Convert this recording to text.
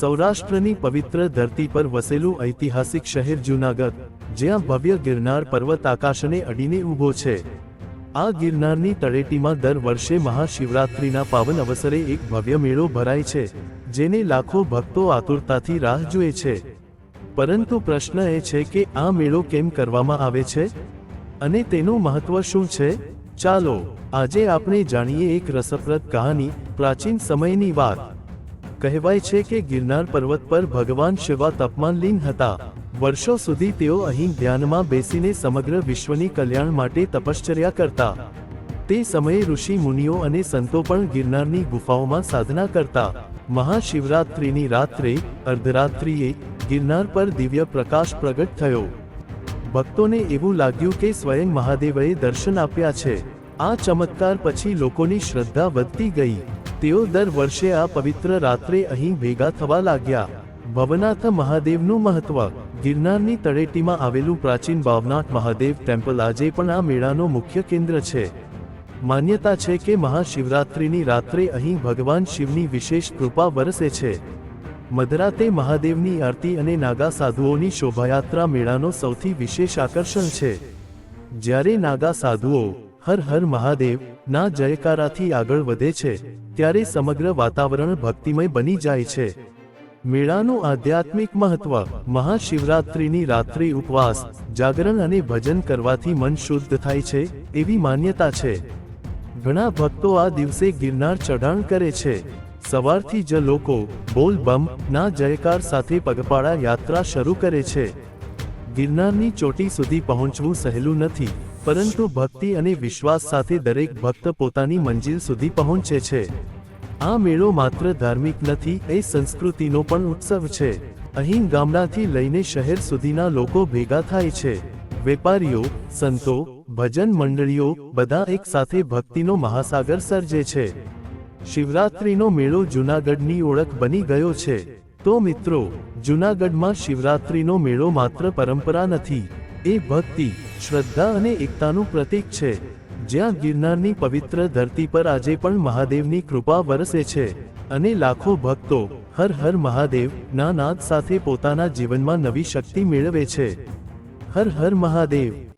સૌરાષ્ટ્રની પવિત્ર ધરતી પર વસેલું ઐતિહાસિક શહેર જૂનાગઢ, જ્યાં ભવ્ય ગિરનાર પર્વત આકાશને અડીને ઊભો છે. આ ગિરનારની તળેટીમાં દર વર્ષે મહાશિવરાત્રિના પાવન અવસરે એક ભવ્ય મેળો ભરાય છે, જેને લાખો ભક્તો આતુરતાથી રાહ જુએ છે. પરંતુ પ્રશ્ન એ છે કે આ મેળો કેમ કરવામાં આવે છે? અને તેનું મહત્વ શું છે? ચાલો, આજે આપણે જાણીએ એક રસપ્રદ કહાની, પ્રાચીન સમયની વાત. કહેવાય છે કે ગિરનાર પર્વત પર ભગવાન શિવા તપમાનલીન હતા. વર્ષો સુધી તેઓ અહીં ધ્યાનમાં બેસીને સમગ્ર વિશ્વની કલ્યાણ માટે તપશ્ચર્યા કરતા. તે સમયે ઋષિ મુનિઓ અને સંતો પણ ગિરનારની ગુફાઓમાં સાધના કરતા. મહાશિવરાત્રિની રાત્રે, અર્ધરાત્રિએ, ગિરનાર પર દિવ્ય પ્રકાશ પ્રગટ થયો. ભક્તોને એવું લાગ્યું કે સ્વયં મહાદેવએ દર્શન આપ્યા છે. આ ચમત્કાર પછી લોકોની શ્રદ્ધા વધતી ગઈ. તેઓ દર વર્ષે આ પવિત્ર રાત્રે અહીં ભેગા થવા લાગ્યા. ભવનાથ મહાદેવનું મહત્વ. ગિરનારની તળેટીમાં આવેલું પ્રાચીન ભાવનાથ મહાદેવ ટેમ્પલ આજે પણ આ મેળાનો મુખ્ય કેન્દ્ર છે. માન્યતા છે કે મહાશિવરાત્રિની રાત્રે અહીં ભગવાન શિવની વિશેષ કૃપા વરસે છે. મધરાતે મહાદેવની આરતી અને નાગા સાધુઓની શોભાયાત્રા મેળાનો સૌથી વિશેષ આકર્ષણ છે. જ્યારે નાગા સાધુઓ, હર હર મહાદેવ ના જયકારાથી આગળ વધે છે, ત્યારે સમગ્ર વાતાવરણ ભક્તિમય બની જાય છે. મેળાનું આધ્યાત્મિક મહત્વ, મહાશિવરાત્રિની રાત્રિ ઉપવાસ, જાગરણ અને ભજન કરવાથી મન શુદ્ધ થાય છે, એવી માન્યતા છે. ઘણા ભક્તો આ દિવસે ગિરનાર ચઢાણ કરે છે. સવારથી જ લોકો બોલ બમ, ના જયકાર સાથે પગપાળા યાત્રા શરૂ કરે છે. ગિરનારની ચોટી સુધી પહોંચવું સહેલું નથી. પરંતુ ભક્તિ અને વિશ્વાસ સાથે દરેક ભક્ત પોતાની મંજિલ સુધી પહોંચે છે. આ મેળો માત્ર ધાર્મિક નથી, એ સંસ્કૃતિનો પણ ઉત્સવ છે. અહીં ગામડાથી લઈને શહેર સુધીના લોકો ભેગા થાય છે. વેપારીઓ, સંતો, ભજન મંડળીઓ બધા એક સાથે ભક્તિનો મહાસાગર સર્જે છે. શિવરાત્રિનો મેળો જૂનાગઢની ઓળખ બની ગયો છે. તો મિત્રો, જૂનાગઢમાં શિવરાત્રિનો મેળો માત્ર પરંપરા નથી એ ભક્તિ, શ્રદ્ધા અને એકતાનું પ્રતીક છે. જ્યાં ગિરનારની પવિત્ર ધરતી પર આજે પણ મહાદેવની કૃપા વરસે છે અને લાખો ભક્તો હર હર મહાદેવ ના નાદ સાથે પોતાના જીવનમાં નવી શક્તિ મેળવે છે. હર હર મહાદેવ